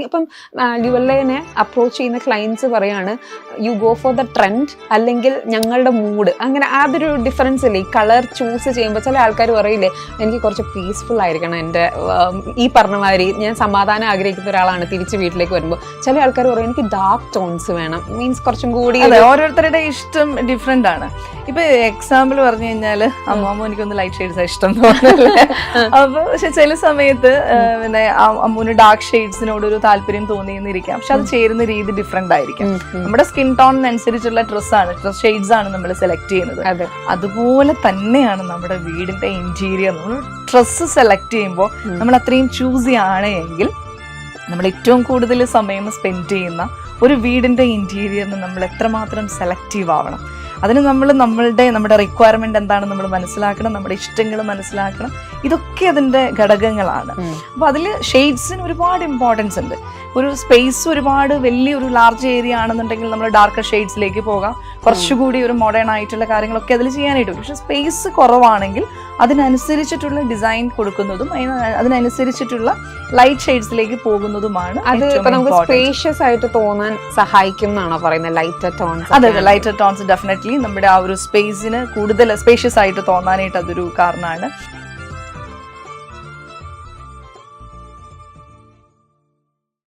ഇപ്പം ലുവല്ലനെ അപ്രോച്ച് ചെയ്യുന്ന ക്ലയൻസ് പറയാണ് you go for the trend അല്ലെങ്കിൽ ഞങ്ങളുടെ മൂഡ് അങ്ങനെ അതൊരു ഡിഫറൻസ് ഇല്ലേ? ഈ കളർ ചൂസ് ചെയ്യുമ്പോൾ ചില ആൾക്കാർ പറയില്ലേ എനിക്ക് കുറച്ച് പീസ്ഫുൾ ആയിരിക്കണം എന്റെ ഈ പറഞ്ഞ മാതിരി ഞാൻ സമാധാനം ആഗ്രഹിക്കുന്ന ഒരാളാണ് തിരിച്ച് വീട്ടിലേക്ക് വരുമ്പോൾ. ചില ആൾക്കാർ പറയും എനിക്ക് ഡാർക്ക് ടോൺസ് വേണം. മീൻസ് കുറച്ചും കൂടി ഓരോരുത്തരുടെ ഇഷ്ടം ഡിഫറെന്റ് ആണ്. ഇപ്പൊ എക്സാമ്പിൾ പറഞ്ഞു കഴിഞ്ഞാൽ അമ്മാമ്മ എനിക്കൊന്ന് ലൈറ്റ് ഷെയ്ഡ്സ് ഇഷ്ടം തോന്നുന്നില്ലേ അപ്പൊ പക്ഷെ ചില സമയത്ത് പിന്നെ അമ്മൂന് ഡാർക്ക് ഷെയ്ഡ്സിനോട് ഒരു താല്പര്യം തോന്നിയെന്നിരിക്കാം. പക്ഷെ അത് ചേരുന്ന രീതി ഡിഫറെന്റ് ആയിരിക്കും. നമ്മുടെ സ്കിൻ ടോണിനനുസരിച്ചുള്ള ഡ്രസ് ആണ് ഡ്രസ് ഷെയ്ഡ്സ് ആണ് നമ്മൾ സെലക്ട് ചെയ്യുന്നത്. അതുപോലെ തന്നെയാണ് നമ്മുടെ വീടിന്റെ ഇന്റീരിയർ ഡ്രസ് ഡ്രസ്സ് സെലക്ട് ചെയ്യുമ്പോൾ. നമ്മൾ അത്രയും ചൂസ് ചെയ്യുകയാണെങ്കിൽ എങ്കിൽ നമ്മൾ ഏറ്റവും കൂടുതൽ സമയം സ്പെൻഡ് ചെയ്യുന്ന ഒരു വീടിന്റെ ഇന്റീരിയറിന് നമ്മൾ എത്രമാത്രം സെലക്റ്റീവ് ആവണം. അതിന് നമ്മൾ നമ്മളുടെ നമ്മുടെ റിക്വയർമെന്റ് എന്താണ് നമ്മൾ മനസ്സിലാക്കണം നമ്മുടെ ഇഷ്ടങ്ങൾ മനസ്സിലാക്കണം. ഇതൊക്കെ അതിന്റെ ഘടകങ്ങളാണ്. അപ്പോൾ അപ്പൊ അതിൽ ഷെയ്ഡ്സിന് ഒരുപാട് ഇമ്പോർട്ടൻസ് ഉണ്ട്. ഒരു സ്പേസ് ഒരുപാട് വലിയ ഒരു ലാർജ് ഏരിയ ആണെന്നുണ്ടെങ്കിൽ നമ്മൾ ഡാർക്കർ ഷെയ്ഡ്സിലേക്ക് പോകാം. കുറച്ചുകൂടി ഒരു മോഡേൺ ആയിട്ടുള്ള കാര്യങ്ങളൊക്കെ അതിൽ ചെയ്യാനായിട്ട് പറ്റും. പക്ഷെ സ്പേസ് കുറവാണെങ്കിൽ അതിനനുസരിച്ചിട്ടുള്ള ഡിസൈൻ കൊടുക്കുന്നതും അതിന് അതിനനുസരിച്ചിട്ടുള്ള ലൈറ്റ് ഷെയ്ഡ്സിലേക്ക് പോകുന്നതുമാണ് അത് നമുക്ക് സ്പേഷ്യസ് ആയിട്ട് തോന്നാൻ സഹായിക്കും എന്നാണോ പറയുന്നത്? ലൈറ്റർ ടോൺസ് അതെ ലൈറ്റർ ടോൺസ് ഡെഫിനറ്റ്ലി നമ്മുടെ ആ ഒരു സ്പേസിന് കൂടുതൽ സ്പേഷ്യസ് ആയിട്ട് തോന്നാനായിട്ട് അതൊരു കാരണമാണ്.